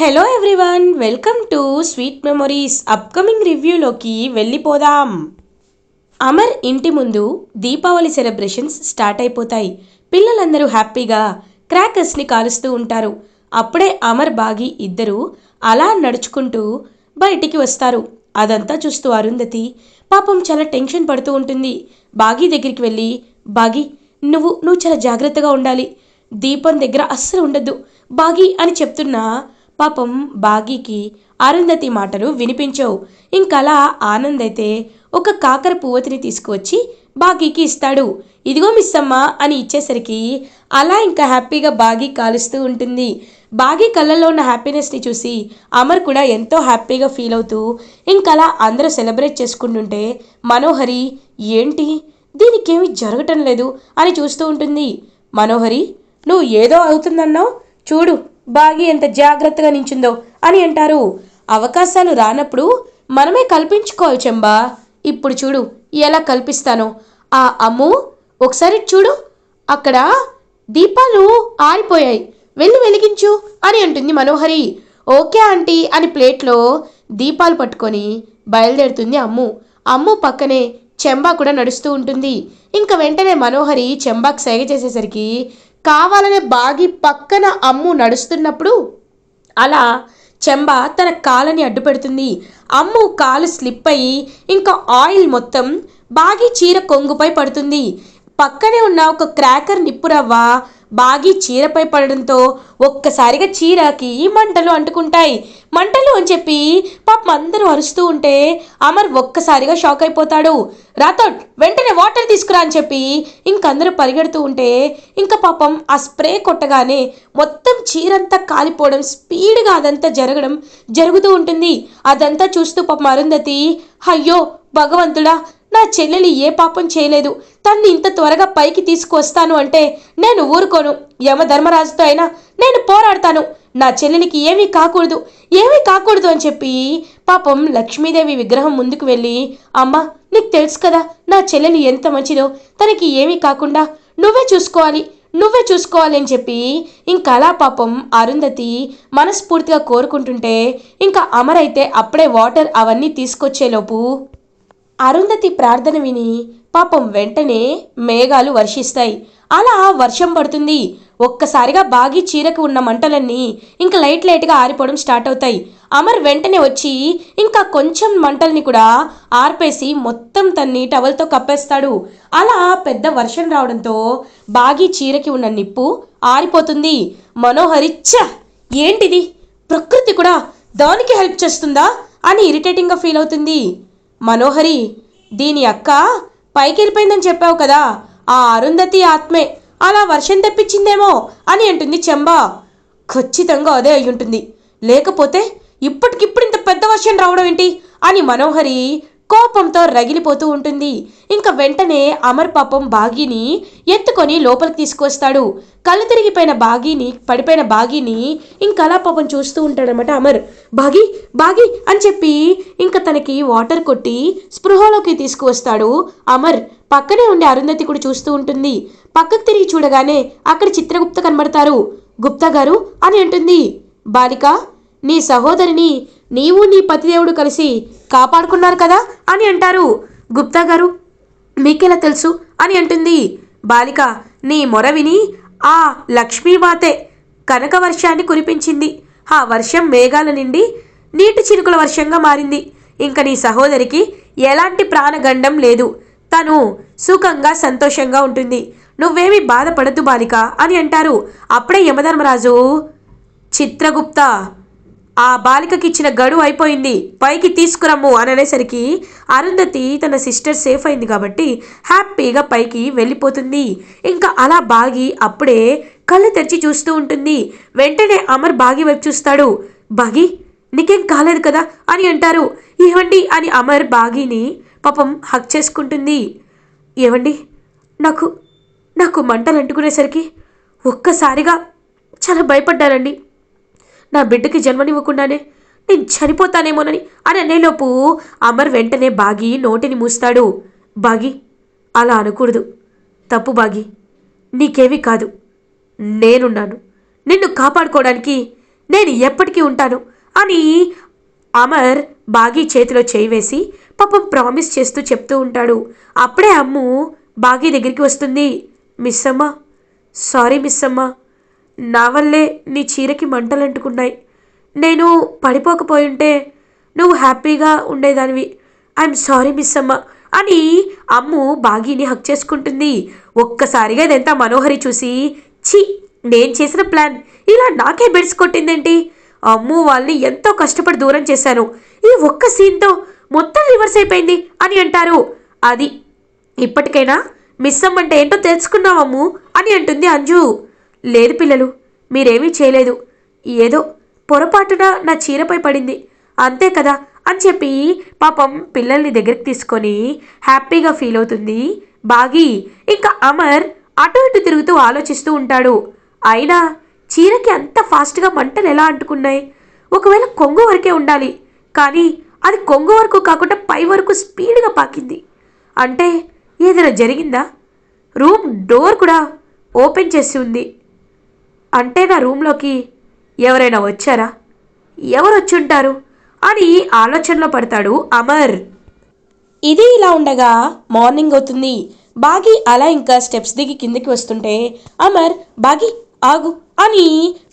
Hello everyone welcome to sweet memories upcoming రివ్యూలోకి వెళ్ళిపోదాం. అమర్ ఇంటి ముందు దీపావళి సెలబ్రేషన్స్ స్టార్ట్ అయిపోతాయి. పిల్లలందరూ హ్యాపీగా క్రాకర్స్ని కాలుస్తూ ఉంటారు. అప్పుడే అమర్ బాగి ఇద్దరు అలా నడుచుకుంటూ బయటికి వస్తారు. అదంతా చూస్తూ అరుంధతి పాపం చాలా టెన్షన్ పడుతూ ఉంటుంది. బాగి దగ్గరికి వెళ్ళి బాగి నువ్వు నువ్వు చాలా జాగ్రత్తగా ఉండాలి. దీపం దగ్గర అస్సలు ఉండద్దు. బాగి అని చెప్తున్నా పాపం బాగీకి అరుంధతి మాటలు వినిపించవు. ఇంకలా ఆనంద్ అయితే ఒక కాకర పువ్వతిని తీసుకువచ్చి బాగీకి ఇస్తాడు. ఇదిగో మిస్ అమ్మా అని ఇచ్చేసరికి అలా ఇంకా హ్యాపీగా బాగీ కాలుస్తూ ఉంటుంది. బాగీ కళ్ళల్లో ఉన్న హ్యాపీనెస్ని చూసి అమర్ కూడా ఎంతో హ్యాపీగా ఫీల్ అవుతూ ఇంకలా అందరూ సెలబ్రేట్ చేసుకుంటుంటే మనోహరి ఏంటి? దీనికేమీ జరగటం లేదు అని చూస్తూ ఉంటుంది. మనోహరి నువ్వు ఏదో అవుతుందన్నావు? చూడు బాగి ఎంత జాగ్రత్తగా నించుందో అని అంటారు. అవకాశాలు రానప్పుడు మనమే కల్పించుకోవాలి చెంబా. ఇప్పుడు చూడు ఎలా కల్పిస్తానో. ఆ అమ్ము ఒకసారి చూడు. అక్కడ దీపాలు ఆరిపోయాయి. వెళ్ళి వెలిగించు అని అంటుంది మనోహరి. ఓకే ఆంటీ అని ప్లేట్లో దీపాలు పట్టుకొని బయలుదేరుతుంది అమ్ము. అమ్ము పక్కనే చెంబా కూడా నడుస్తూ ఉంటుంది. ఇంకా వెంటనే మనోహరి చెంబాకు సేగ చేసేసరికి కావాలనే బాగి పక్కన అమ్ము నడుస్తున్నప్పుడు అలా చెంబ తన కాలని అడ్డుపెడుతుంది. అమ్ము కాలు స్లిప్ అయ్యి ఇంకా ఆయిల్ మొత్తం బాగి చీర కొంగుపై పడుతుంది. పక్కనే ఉన్న ఒక క్రాకర్ నిప్పురవ్వ బాగి చీరపై పడడంతో ఒక్కసారిగా చీరకి మంటలు అంటుకుంటాయి. మంటలు అని చెప్పి పాపం అందరూ అరుస్తూ ఉంటే అమర్ ఒక్కసారిగా షాక్ అయిపోతాడు. రాథోడ్ వెంటనే వాటర్ తీసుకురా అని చెప్పి ఇంకందరూ పరిగెడుతూ ఉంటే ఇంకా పాపం ఆ స్ప్రే కొట్టగానే మొత్తం చీరంతా కాలిపోవడం స్పీడ్గా అదంతా జరగడం జరుగుతూ ఉంటుంది. అదంతా చూస్తూ పాపం అరుంధతి అయ్యో భగవంతుడా నా చెల్లెలి ఏ పాపం చేయలేదు. తన్ని ఇంత త్వరగా పైకి తీసుకువస్తాను అంటే నేను ఊరుకోను. యమధర్మరాజుతో అయినా నేను పోరాడతాను. నా చెల్లెలికి ఏమీ కాకూడదు. ఏమీ కాకూడదు అని చెప్పి పాపం లక్ష్మీదేవి విగ్రహం ముందుకు వెళ్ళి అమ్మ నీకు తెలుసు కదా నా చెల్లెలు ఎంత మంచిదో. తనకి ఏమీ కాకుండా నువ్వే చూసుకోవాలి నువ్వే చూసుకోవాలి అని చెప్పి ఇంకా అలా పాపం అరుంధతి మనస్ఫూర్తిగా కోరుకుంటుంటే ఇంకా అమరైతే అప్పుడే వాటర్ అవన్నీ తీసుకొచ్చేలోపు అరుంధతి ప్రార్థన విని పాపం వెంటనే మేఘాలు వర్షిస్తాయి. అలా వర్షం పడుతుంది. ఒక్కసారిగా బాగి చీరకు ఉన్న మంటలన్నీ ఇంకా లైట్ లైట్గా ఆరిపోవడం స్టార్ట్ అవుతాయి. అమర్ వెంటనే వచ్చి ఇంకా కొంచెం మంటల్ని కూడా ఆర్పేసి మొత్తం తన్ని టవల్తో కప్పేస్తాడు. అలా పెద్ద వర్షం రావడంతో బాగి చీరకి ఉన్న నిప్పు ఆరిపోతుంది. మనోహరిచ్చ ఏంటిది? ప్రకృతి కూడా దానికి హెల్ప్ చేస్తుందా? అని ఇరిటేటింగ్గా ఫీల్ అవుతుంది. మనోహరి దీని అక్క పైకి వెళ్ళిపోయిందని చెప్పావు కదా ఆ అరుంధతి ఆత్మే అలా వర్షం తెప్పించిందేమో అని అంటుంది చెంబా. ఖచ్చితంగా అదే అయ్యుంటుంది. ఉంటుంది లేకపోతే ఇప్పటికిప్పుడు ఇంత పెద్ద వర్షం రావడం ఏంటి? అని మనోహరి కోపంతో రగిలిపోతూ ఉంటుంది. ఇంకా వెంటనే అమర్ పాపం బాగీని ఎత్తుకొని లోపలికి తీసుకొస్తాడు కళ్ళు తిరిగిపోయిన బాగీని పడిపోయిన బాగీని ఇంకా అలా పాపం చూస్తూ ఉంటాడనమాట అమర్. బాగి బాగి అని చెప్పి ఇంకా తనకి వాటర్ కొట్టి స్పృహలోకి తీసుకువస్తాడు అమర్. పక్కనే ఉండే అరుంధతి కూడా చూస్తూ ఉంటుంది. పక్కకు తిరిగి చూడగానే అక్కడ చిత్రగుప్త కనబడతారు. గుప్తా గారు అని అంటుంది. బాలిక నీ సహోదరిని నీవు నీ పతిదేవుడు కలిసి కాపాడుకున్నారు కదా అని అంటారు. గుప్తా గారు మీకెలా తెలుసు? అని అంటుంది. బాలిక నీ మొర విని ఆ లక్ష్మీమాతే కనక వర్షాన్ని కురిపించింది. ఆ వర్షం మేఘాల నిండి నీటి చినుకుల వర్షంగా మారింది. ఇంక నీ సహోదరికి ఎలాంటి ప్రాణగండం లేదు. తను సుఖంగా సంతోషంగా ఉంటుంది. నువ్వేమి బాధపడద్దు బాలిక అని అంటారు. అప్పుడే యమధర్మరాజు చిత్రగుప్త ఆ బాలికకి ఇచ్చిన గడువు అయిపోయింది. పైకి తీసుకురమ్ము అని అనేసరికి అరుంధతి తన సిస్టర్ సేఫ్ అయింది కాబట్టి హ్యాపీగా పైకి వెళ్ళిపోతుంది. ఇంకా అలా బాగి అప్పుడే కళ్ళు తెరిచి చూస్తూ ఉంటుంది. వెంటనే అమర్ బాగి వైపు చూస్తాడు. బాగి నీకేం కాలేదు కదా అని అంటారు. ఏవండి అని అమర్ బాగిని పాపం హక్ చేసుకుంటుంది. ఏవండి నాకు నాకు మంటలు అంటుకునేసరికి ఒక్కసారిగా చాలా భయపడ్డానండి నా బిడ్డకి జన్మనివ్వకుండానే నేను చనిపోతానేమోనని అని అనేలోపు అమర్ వెంటనే బాగి నోటిని మూస్తాడు. బాగి అలా అనకూడదు. తప్పు బాగి నీకేమీ కాదు. నేనున్నాను. నిన్ను కాపాడుకోవడానికి నేను ఎప్పటికీ ఉంటాను అని అమర్ బాగీ చేతిలో చేయి వేసి పాపం ప్రామిస్ చేస్తూ చెప్తూ ఉంటాడు. అప్పుడే అమ్ము బాగీ దగ్గరికి వస్తుంది. మిస్ అమ్మ సారీ మిస్ అమ్మ నా వల్లే నీ చీరకి మంటలు అంటుకున్నాయి నేను పడిపోకపోయింటే నువ్వు హ్యాపీగా ఉండేదానివి. ఐఎమ్ సారీ మిస్ అమ్మ. అని అమ్ము బాగీని హక్ చేసుకుంటుంది. ఒక్కసారిగా ఇదంతా మనోహరి చూసి ఛీ నేను చేసిన ప్లాన్. ఇలా నాకే బెడ్స్ కొట్టిందేంటి? అమ్ము వాళ్ళని ఎంతో కష్టపడి దూరం చేశాను ఈ ఒక్క సీన్తో మొత్తం రివర్స్ అయిపోయింది అని అంటారు. అది ఇప్పటికైనా మిస్ అమ్మంటే ఏంటో తెలుసుకున్నావమ్ము అని అంటుంది అంజు. లేదు పిల్లలు మీరేమీ చేయలేదు. ఏదో పొరపాటున నా చీరపై పడింది. అంతే కదా అని చెప్పి పాపం పిల్లల్ని దగ్గరికి తీసుకొని హ్యాపీగా ఫీల్ అవుతుంది. బాగి ఇంకా అమర్ అటు ఇటు తిరుగుతూ ఆలోచిస్తూ ఉంటాడు. అయినా చీరకి అంత ఫాస్ట్గా మంటలు ఎలా అంటుకున్నాయి? ఒకవేళ కొంగు వరకే ఉండాలి. కానీ అది కొంగు వరకు కాకుండా పై వరకు స్పీడ్గా పాకింది. అంటే ఏదైనా జరిగిందా? రూమ్ డోర్ కూడా ఓపెన్ చేసి ఉంది. అంటే నా రూమ్లోకి ఎవరైనా వచ్చారా? ఎవరు వచ్చుంటారు అని ఆలోచనలో పడతాడు అమర్. ఇది ఇలా ఉండగా మార్నింగ్ అవుతుంది. బాగి అలా ఇంకా స్టెప్స్ దిగి కిందకి వస్తుంటే అమర్ బాగి ఆగు అని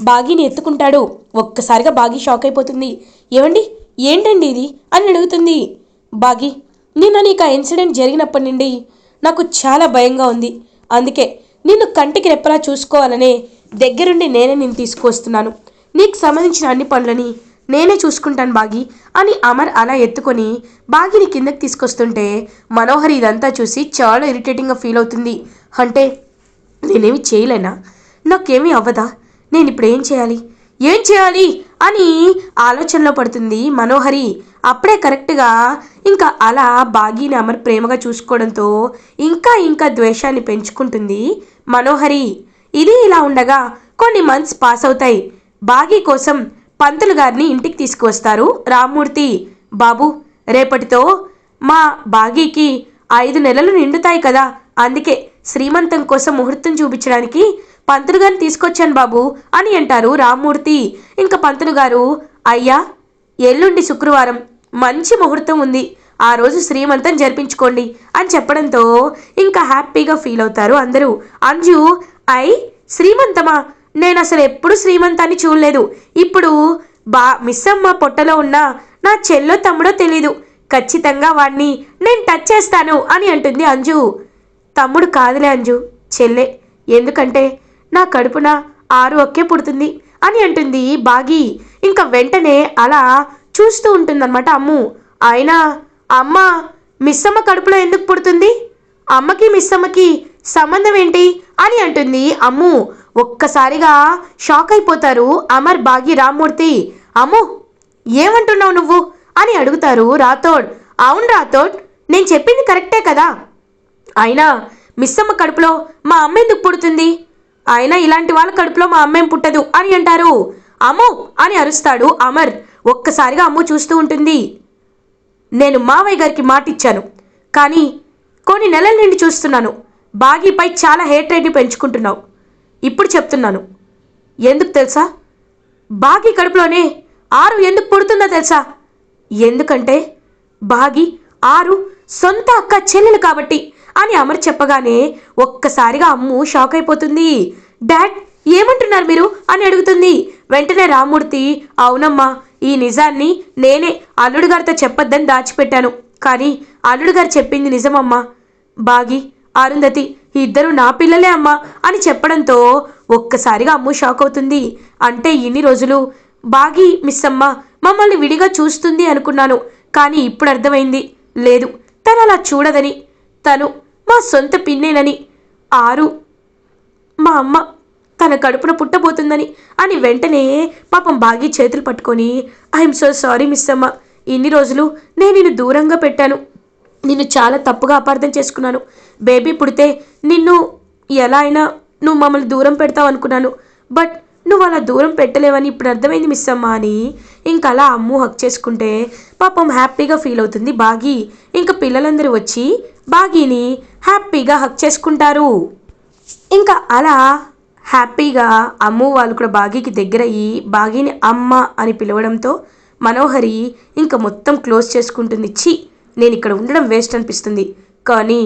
బాగిని ఎత్తుకుంటాడు. ఒక్కసారిగా బాగి షాక్ అయిపోతుంది. ఏమండి ఏంటండి ఇది? అని అడుగుతుంది. బాగి నిన్న నీకు ఆ ఇన్సిడెంట్ జరిగినప్పటి నుండి నాకు చాలా భయంగా ఉంది. అందుకే నిన్ను కంటికి రెప్పలా చూసుకోవాలనే దగ్గరుండి నేనే నేను తీసుకొస్తున్నాను నీకు సంబంధించిన అన్ని పనులని నేనే చూసుకుంటాను బాగి అని అమర్ అలా ఎత్తుకొని బాగిని కిందకి తీసుకొస్తుంటే మనోహర్ ఇదంతా చూసి చాలా ఇరిటేటింగ్గా ఫీల్ అవుతుంది. అంటే నేనేమి చేయలేనా? నాకేమీ అవ్వదా? నేను ఇప్పుడు ఏం చేయాలి? ఏం చేయాలి? అని ఆలోచనలో పడుతుంది మనోహరి. అప్పుడే కరెక్ట్గా ఇంకా అలా బాగీని అమర్ ప్రేమగా చూసుకోవడంతో ఇంకా ఇంకా ద్వేషాన్ని పెంచుకుంటుంది మనోహరి. ఇది ఇలా ఉండగా కొన్ని మంత్స్ పాస్ అవుతాయి. బాగీ కోసం పంతులు గారిని ఇంటికి తీసుకువస్తారు రామ్మూర్తి. బాబు రేపటితో మా బాగీకి ఐదు నెలలు నిండుతాయి కదా అందుకే శ్రీమంతం కోసం ముహూర్తం చూపించడానికి పంతులు గారిని తీసుకొచ్చాను బాబు అని అంటారు రామ్మూర్తి. ఇంకా పంతులు గారు అయ్యా ఎల్లుండి శుక్రవారం మంచి ముహూర్తం ఉంది. ఆ రోజు శ్రీమంతం జరిపించుకోండి అని చెప్పడంతో ఇంకా హ్యాపీగా ఫీల్ అవుతారు అందరూ. అంజు ఐ శ్రీమంతమా? నేను అసలు ఎప్పుడు శ్రీమంతాన్ని చూడలేదు. ఇప్పుడు బా మిస్ అమ్మ పొట్టలో ఉన్న నా చెల్లో తమ్ముడో తెలీదు. ఖచ్చితంగా వాడిని నేను టచ్ చేస్తాను అని అంటుంది అంజు. తమ్ముడు కాదులే అంజు చెల్లె. ఎందుకంటే నా కడుపున ఆరు ఒక్కే పుడుతుంది అని అంటుంది బాగి. ఇంకా వెంటనే అలా చూస్తూ ఉంటుందన్నమాట అమ్ము. అయినా అమ్మ మిస్సమ్మ కడుపులో ఎందుకు పుడుతుంది? అమ్మకి మిస్సమ్మకి సంబంధం ఏంటి అని అంటుంది అమ్ము. ఒక్కసారిగా షాక్ అయిపోతారు అమర్ బాగి రామ్మూర్తి. అమ్ము ఏమంటున్నావు నువ్వు? అని అడుగుతారు రాథోడ్. అవును రాథోడ్ నేను చెప్పింది కరెక్టే కదా? అయినా మిస్సమ్మ కడుపులో మా అమ్మ ఎందుకు పుడుతుంది? అయినా ఇలాంటి వాళ్ళ కడుపులో మా అమ్మేం పుట్టదు అని అంటారు. అమ్ము అని అరుస్తాడు అమర్. ఒక్కసారిగా అమ్ము చూస్తూ ఉంటుంది. నేను మావయ్య గారికి మాటిచ్చాను. కానీ కొన్ని నెలల నుండి చూస్తున్నాను. బాగీపై చాలా హేట్రేట్ని పెంచుకుంటున్నావు. ఇప్పుడు చెప్తున్నాను. ఎందుకు తెలుసా? బాగి కడుపులోనే ఆరు ఎందుకు పుడుతుందో తెలుసా? ఎందుకంటే బాగి ఆరు సొంత అక్క చెల్లెలు కాబట్టి అని అమర్ చెప్పగానే ఒక్కసారిగా అమ్ము షాక్ అయిపోతుంది. డాడ్ ఏమంటున్నారు మీరు? అని అడుగుతుంది. వెంటనే రామూర్తి అవునమ్మా ఈ నిజాన్ని నేనే అల్లుడుగారితో చెప్పొద్దని దాచిపెట్టాను. కానీ అల్లుడుగారు చెప్పింది నిజమమ్మా. బాగి అరుంధతి ఇద్దరు నా పిల్లలే అమ్మా అని చెప్పడంతో ఒక్కసారిగా అమ్ము షాక్ అవుతుంది. అంటే ఇన్ని రోజులు బాగి మిస్ అమ్మ మమ్మల్ని విడిగా చూస్తుంది అనుకున్నాను. కానీ ఇప్పుడు అర్థమైంది. లేదు తను అలా చూడదని. తను మా సొంత పిన్నేనని. ఆరు మా అమ్మ తన కడుపున పుట్టబోతుందని అని వెంటనే పాపం బాగి చేతులు పట్టుకొని ఐఎమ్ సో సారీ మిస్ అమ్మ. ఇన్ని రోజులు నేను నిన్ను దూరంగా పెట్టాను. నిన్ను చాలా తప్పుగా అపార్థం చేసుకున్నాను. బేబీ పుడితే నిన్ను ఎలా అయినా నువ్వు మమ్మల్ని దూరం పెడతావు అనుకున్నాను. బట్ నువ్వు అలా దూరం పెట్టలేవని ఇప్పుడు అర్థమైంది మిస్ అమ్మ అని ఇంకా అలా అమ్ము హక్ చేసుకుంటే పాపం హ్యాపీగా ఫీల్ అవుతుంది బాగి. ఇంకా పిల్లలందరూ వచ్చి బాగీని హ్యాపీగా హక్ చేసుకుంటారు. ఇంకా అలా హ్యాపీగా అమ్ము వాళ్ళు కూడా బాగీకి దగ్గరయ్యి బాగీని అమ్మ అని పిలవడంతో మనోహరి ఇంకా మొత్తం క్లోజ్ చేసుకుంటుంది. చి నేను ఇక్కడ ఉండడం వేస్ట్ అనిపిస్తుంది. కానీ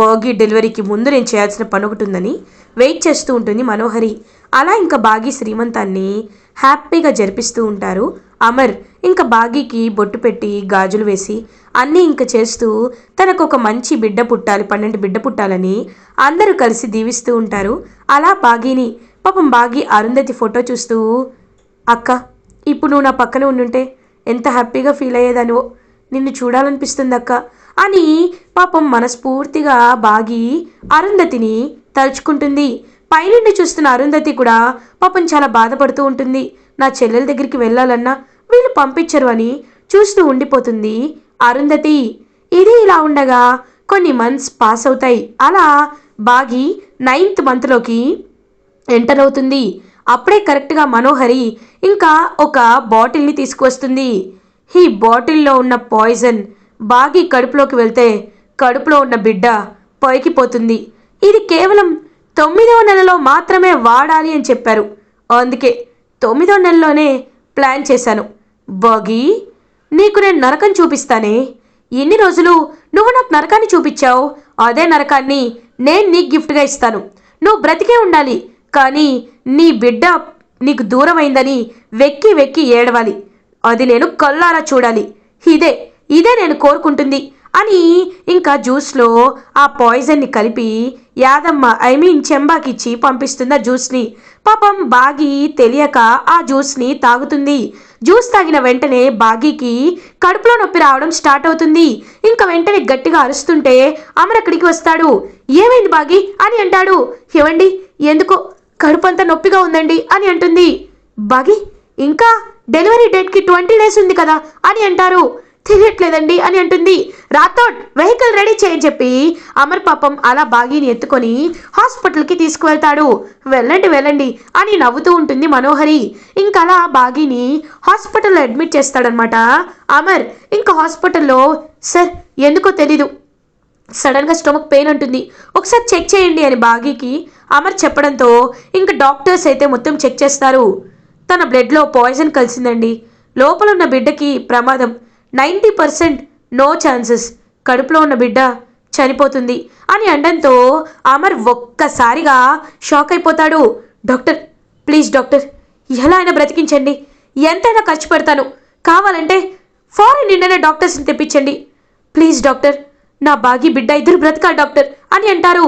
బాగీ డెలివరీకి ముందు నేను చేయాల్సిన పని ఒకటి ఉందని వెయిట్ చేస్తూ ఉంటుంది మనోహరి. అలా ఇంకా బాగీ శ్రీమంతాన్ని హ్యాపీగా జరిపిస్తూ ఉంటారు. అమర్ ఇంకా బాగీకి బొట్టు పెట్టి గాజులు వేసి అన్నీ ఇంకా చేస్తూ తనకు ఒక మంచి బిడ్డ పుట్టాలి పన్నెండు బిడ్డ పుట్టాలని అందరూ కలిసి దీవిస్తూ ఉంటారు. అలా బాగీని పాపం బాగీ అరుంధతి ఫోటో చూస్తూ అక్క ఇప్పుడు నువ్వు నా పక్కన ఉండుంటే ఎంత హ్యాపీగా ఫీల్ అయ్యేదానో నిన్ను చూడాలనిపిస్తుంది అక్క అని పాపం మనస్ఫూర్తిగా బాగి అరుంధతిని తలుచుకుంటుంది. పైనుండి చూస్తున్న అరుంధతి కూడా పాపం చాలా బాధపడుతూ ఉంటుంది. నా చెల్లెల దగ్గరికి వెళ్ళాలన్నా వీళ్ళు పంపించరు అని చూస్తూ ఉండిపోతుంది అరుంధతి. ఇది ఇలా ఉండగా కొన్ని మంత్స్ పాస్ అవుతాయి. అలా బాగి నైన్త్ మంత్లోకి ఎంటర్ అవుతుంది. అప్పుడే కరెక్ట్గా మనోహరి ఇంకా ఒక బాటిల్ని తీసుకువస్తుంది. ఈ బాటిల్లో ఉన్న పాయిజన్ బాగి కడుపులోకి వెళ్తే కడుపులో ఉన్న బిడ్డ పైకి పోతుంది. ఇది కేవలం తొమ్మిదవ నెలలో మాత్రమే వాడాలి అని చెప్పారు. అందుకే తొమ్మిదో నెలలోనే ప్లాన్ చేశాను. బాగి నీకు నేను నరకం చూపిస్తానే? ఎన్ని రోజులు నువ్వు నాకు నరకాన్ని చూపించావు. అదే నరకాన్ని నేను నీకు గిఫ్ట్గా ఇస్తాను. నువ్వు బ్రతికే ఉండాలి. కానీ నీ బిడ్డ నీకు దూరమైందని వెక్కి వెక్కి ఏడవాలి. అది నేను కల్లారా చూడాలి. ఇదే ఇదే నేను కోరుకుంటుంది అని ఇంకా జ్యూస్లో ఆ పాయిజన్ని కలిపి యాదమ్మ ఐ మీన్ చెంబాకిచ్చి పంపిస్తుంది ఆ జ్యూస్ని పాపం బాగి తెలియక ఆ జ్యూస్ని తాగుతుంది. జ్యూస్ తాగిన వెంటనే బాగీకి కడుపులో నొప్పి రావడం స్టార్ట్ అవుతుంది. ఇంకా వెంటనే గట్టిగా అరుస్తుంటే అమర్ అక్కడికి వస్తాడు. ఏమైంది బాగి? అని అంటాడు. ఏమండి ఎందుకో కడుపు అంతా నొప్పిగా ఉందండి అని అంటుంది. బాగి ఇంకా డెలివరీ డేట్కి ట్వంటీ డేస్ ఉంది కదా అని అంటారు. తెలియట్లేదండి అని అంటుంది. రాథోడ్ వెహికల్ రెడీ చేయని చెప్పి అమర్ పాపం అలా బాగీని ఎత్తుకొని హాస్పిటల్కి తీసుకువెళ్తాడు. వెళ్ళండి వెళ్ళండి అని నవ్వుతూ ఉంటుంది మనోహరి. ఇంకా అలా బాగీని హాస్పిటల్లో అడ్మిట్ చేస్తాడనమాట. అమర్ ఇంకా హాస్పిటల్లో సార్ ఎందుకో తెలీదు. సడన్గా స్టొమక్ పెయిన్ ఉంటుంది ఒకసారి చెక్ చేయండి అని బాగీకి అమర్ చెప్పడంతో ఇంకా డాక్టర్స్ అయితే మొత్తం చెక్ చేస్తారు. తన బ్లడ్లో పాయిజన్ కలిసిందండి. లోపల ఉన్న బిడ్డకి ప్రమాదం. Ninety percent no chances. కడుపులో ఉన్న బిడ్డ చనిపోతుంది అని అనడంతో అమర్ ఒక్కసారిగా షాక్ అయిపోతాడు. డాక్టర్ ప్లీజ్ డాక్టర్ ఎలా అయినా బ్రతికించండి. ఎంతైనా ఖర్చు పెడతాను. కావాలంటే ఫారెన్ నిన్ననే డాక్టర్స్ని తెప్పించండి. ప్లీజ్ డాక్టర్ నా బాగి బిడ్డ ఇద్దరు బ్రతకాలి డాక్టర్ అని అంటారు.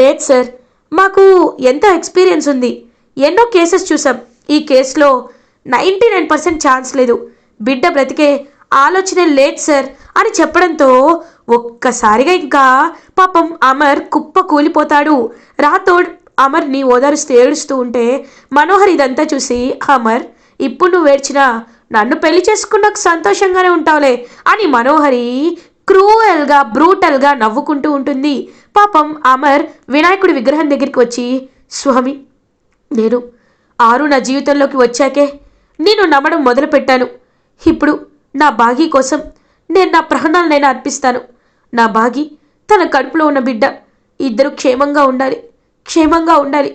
లేదు సార్ మాకు ఎంతో ఎక్స్పీరియన్స్ ఉంది. ఎన్నో కేసెస్ చూసాం. ఈ కేసులో నైంటీ నైన్ పర్సెంట్ ఛాన్స్ లేదు. బిడ్డ బ్రతికే ఆలోచనే లేదు సార్ అని చెప్పడంతో ఒక్కసారిగా ఇంకా పాపం అమర్ కుప్ప కూలిపోతాడు. రాథోడ్ అమర్ని ఓదారుస్తూ ఏడుస్తూ ఉంటే మనోహర్ ఇదంతా చూసి అమర్ ఇప్పుడు నువ్వు ఏడ్చినా నన్ను పెళ్ళి చేసుకున్నాక సంతోషంగానే ఉంటావులే అని మనోహరి క్రూయల్గా బ్రూటల్గా నవ్వుకుంటూ ఉంటుంది. పాపం అమర్ వినాయకుడి విగ్రహం దగ్గరికి వచ్చి స్వామి నేను ఆరు నా జీవితంలోకి వచ్చాకే నేను నమ్మడం మొదలుపెట్టాను. ఇప్పుడు నా బాగి కోసం నేను నా ప్రాణాలనైనా అర్పిస్తాను. నా బాగి తన కడుపులో ఉన్న బిడ్డ ఇద్దరు క్షేమంగా ఉండాలి. క్షేమంగా ఉండాలి.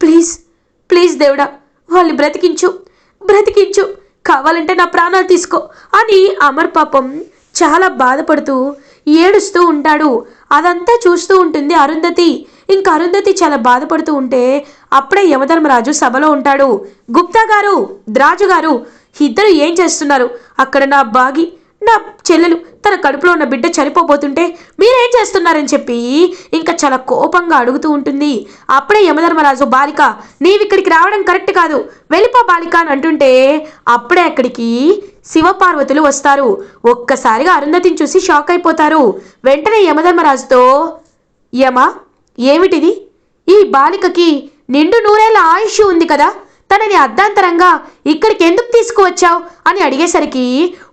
ప్లీజ్ ప్లీజ్ దేవుడా వాళ్ళని బ్రతికించు బ్రతికించు. కావాలంటే నా ప్రాణాలు తీసుకో అని అమర్ పాపం చాలా బాధపడుతూ ఏడుస్తూ ఉంటాడు. అదంతా చూస్తూ ఉంటుంది అరుంధతి. ఇంకా అరుంధతి చాలా బాధపడుతూ ఉంటే అప్పుడే యమధర్మరాజు సభలో ఉంటాడు. గుప్తా గారు ద్రాజు గారు ఇద్దరు ఏం చేస్తున్నారు? అక్కడ నా బాగి నా చెల్లెలు తన కడుపులో ఉన్న బిడ్డ చనిపోబోతుంటే మీరేం చేస్తున్నారని చెప్పి ఇంకా చాలా కోపంగా అడుగుతూ ఉంటుంది. అప్పుడే యమధర్మరాజు బాలిక నీవిక్కడికి రావడం కరెక్ట్ కాదు. వెళ్ళిపో బాలిక అని అంటుంటే అప్పుడే అక్కడికి శివపార్వతులు వస్తారు. ఒక్కసారిగా అరుంధతిని చూసి షాక్ అయిపోతారు. వెంటనే యమధర్మరాజుతో యమ ఏమిటిది? ఈ బాలికకి నిండు నూరేళ్ళ ఆయుష్ ఉంది కదా. తనని అర్ధాంతరంగా ఇక్కడికి ఎందుకు తీసుకువచ్చావు? అని అడిగేసరికి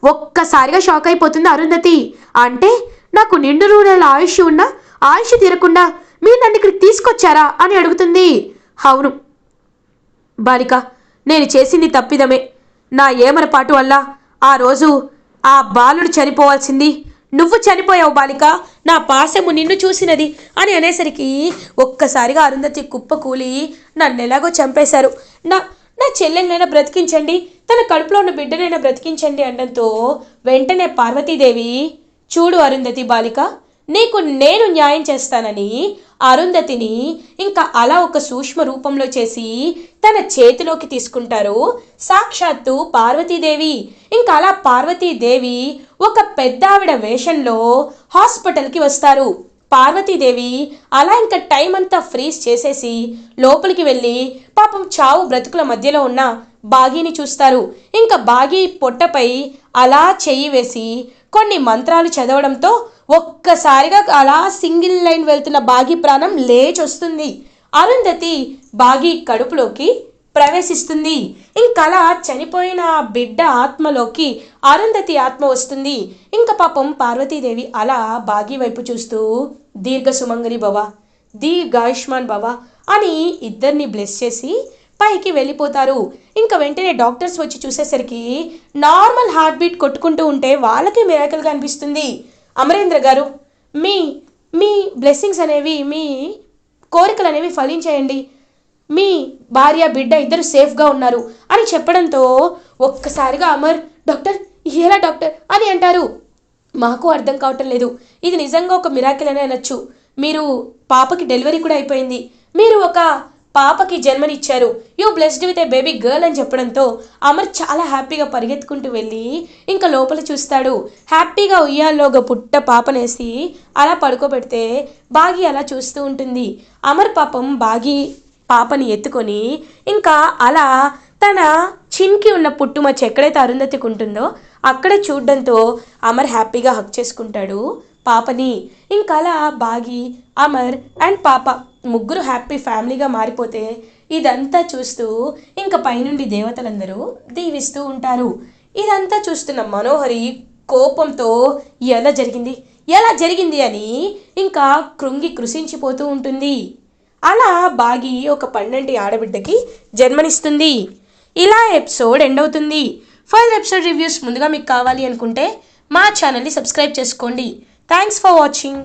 ఒక్కసారిగా షాక్ అయిపోతుంది అరుంధతి. అంటే నాకు నిండు నూరేళ్ళ ఆయుష్ ఉన్న ఆయుష్ తీరకుండా మీరు నన్ను ఇక్కడికి తీసుకొచ్చారా? అని అడుగుతుంది. అవును. బాలిక నేను చేసింది తప్పిదమే. నా ఏమరపాటు వల్ల ఆ రోజు ఆ బాలుడు చనిపోవాల్సింది నువ్వు చనిపోయావు బాలిక. నా పాశము నిన్ను చూసినది అని అనేసరికి ఒక్కసారిగా అరుంధతి కుప్ప కూలి నన్ను ఎలాగో చంపేశారు. నా నా చెల్లెలనైనా బ్రతికించండి తన కడుపులో ఉన్న బిడ్డనైనా బ్రతికించండి అనడంతో వెంటనే పార్వతీదేవి చూడు అరుంధతి బాలిక నీకు నేను న్యాయం చేస్తానని అరుంధతిని ఇంకా అలా ఒక సూక్ష్మ రూపంలో చేసి తన చేతిలోకి తీసుకుంటారు. సాక్షాత్తు పార్వతీదేవి. ఇంకా అలా పార్వతీదేవి ఒక పెద్దావిడ వేషంలో హాస్పిటల్కి వస్తారు. పార్వతీదేవి అలా ఇంకా టైం అంతా ఫ్రీజ్ చేసేసి లోపలికి వెళ్ళి పాపం చావు బ్రతుకుల మధ్యలో ఉన్న బాగీని చూస్తారు. ఇంకా బాగీ పొట్టపై అలా చెయ్యి వేసి కొన్ని మంత్రాలు చదవడంతో ఒక్కసారిగా అలా సింగిల్ లైన్ వెళ్తున్న బాగి ప్రాణం లేచొస్తుంది. అరుంధతి బాగి కడుపులోకి ప్రవేశిస్తుంది. ఇంకలా చనిపోయిన బిడ్డ ఆత్మలోకి అరుంధతి ఆత్మ వస్తుంది. ఇంకా పాపం పార్వతీదేవి అలా బాగి వైపు చూస్తూ దీర్ఘ సుమంగరి భవ దీర్ఘాయుష్మాన్ భవ అని ఇద్దరిని బ్లెస్ చేసి పైకి వెళ్ళిపోతారు. ఇంకా వెంటనే డాక్టర్స్ వచ్చి చూసేసరికి నార్మల్ హార్ట్ బీట్ కొట్టుకుంటూ ఉంటే వాళ్ళకి మిరాకల్గా అనిపిస్తుంది. అమరేంద్ర గారు మీ మీ బ్లెస్సింగ్స్ అనేవి మీ కోరికలు అనేవి ఫలించేయండి. మీ భార్య బిడ్డ ఇద్దరు సేఫ్గా ఉన్నారు అని చెప్పడంతో ఒక్కసారిగా అమర్ డాక్టర్ ఎలా డాక్టర్? అని అంటారు. మాకు అర్థం కావటం లేదు. ఇది నిజంగా ఒక మిరాకిల్ అనే అనొచ్చు. మీరు పాపకి డెలివరీ కూడా అయిపోయింది. మీరు ఒక పాపకి జన్మనిచ్చారు. You blessed with a baby girl అని చెప్పడంతో అమర్ చాలా హ్యాపీగా పరిగెత్తుకుంటూ వెళ్ళి ఇంకా లోపల చూస్తాడు. హ్యాపీగా ఉయ్యాల్లో ఒక పుట్ట పాపనేసి అలా పడుకోబెడితే బాగి అలా చూస్తూ ఉంటుంది. అమర్ పాపం బాగి పాపని ఎత్తుకొని ఇంకా అలా తన చిన్కి ఉన్న పుట్టుమచ్చ ఎక్కడైతే అరుంధతికి ఉంటుందో అక్కడ చూడడంతో అమర్ హ్యాపీగా హక్ చేసుకుంటాడు పాపని. ఇంకా అలా బాగి అమర్ అండ్ పాప ముగ్గురు హ్యాపీ ఫ్యామిలీగా మారిపోతే ఇదంతా చూస్తూ ఇంకా పైనుండి దేవతలందరూ దీవిస్తూ ఉంటారు. ఇదంతా చూస్తున్న మనోహరి కోపంతో ఎలా జరిగింది? ఎలా జరిగింది? అని ఇంకా కృంగి కృషించిపోతూ ఉంటుంది. అలా బాగి ఒక పన్నెండు ఆడబిడ్డకి జన్మనిస్తుంది. ఇలా ఎపిసోడ్ ఎండ్ అవుతుంది. ఫర్దర్ ఎపిసోడ్ రివ్యూస్ ముందుగా మీకు కావాలి అనుకుంటే మా ఛానల్ని సబ్స్క్రైబ్ చేసుకోండి. Thanks for watching.